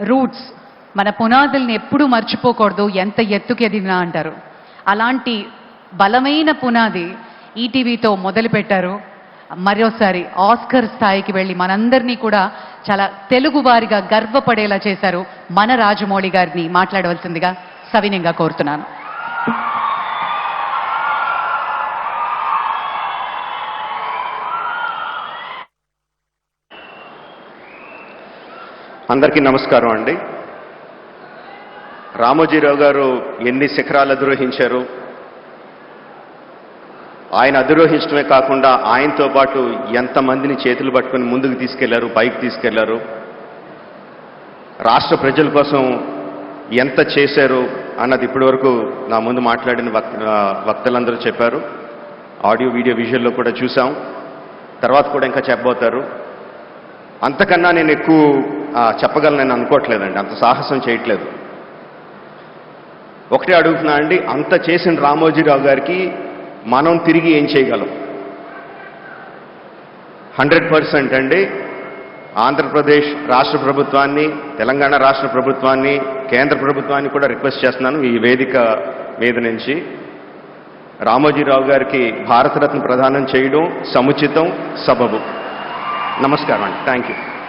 Roots మన పునాదుల్ని ఎప్పుడూ మర్చిపోకూడదు. ఎంత ఎత్తుకి ఎదిగినా అంటారు. అలాంటి బలమైన పునాది ఈటీవీతో మొదలుపెట్టారు. మరోసారి ఆస్కర్ స్థాయికి వెళ్ళి మనందరినీ కూడా చాలా తెలుగు వారిగా గర్వపడేలా చేశారు మన రాజమౌళి గారిని మాట్లాడవలసిందిగా సవినయంగా కోరుతున్నాను. అందరికీ నమస్కారం అండి. రామోజీరావు గారు ఎన్ని శిఖరాలు అధిరోహించారు? ఆయన అధిరోహించడమే కాకుండా ఆయనతో పాటు ఎంతమందిని చేతులు పట్టుకొని ముందుకు తీసుకెళ్ళారు పైకి తీసుకెళ్ళారు? రాష్ట్ర ప్రజల కోసం ఎంత చేశారు అన్నది ఇప్పటివరకు నా ముందు మాట్లాడిన వక్తలందరూ చెప్పారు. ఆడియో వీడియో విజువల్లో కూడా చూసాం తర్వాత కూడా ఇంకా చెప్పబోతారు. అంతకన్నా నేను ఎక్కువ ఆ, చెప్పగలనని అనుకోవట్లేదండి. అంత సాహసం చేయట్లేదు. ఒకటే అడుగుతున్నా అండి అంత చేసిన రామోజీరావు గారికి మనం తిరిగి ఏం చేయగలం? హండ్రెడ్ పర్సెంట్ అండి. ఆంధ్రప్రదేశ్ రాష్ట్ర ప్రభుత్వాన్ని తెలంగాణ రాష్ట్ర ప్రభుత్వాన్ని కేంద్ర ప్రభుత్వాన్ని కూడా రిక్వెస్ట్ చేస్తున్నాను ఈ వేదిక మీద నుంచి. రామోజీరావు గారికి భారతరత్న ప్రదానం చేయడం సముచితం సబబు. నమస్కారం అండి. Thank you.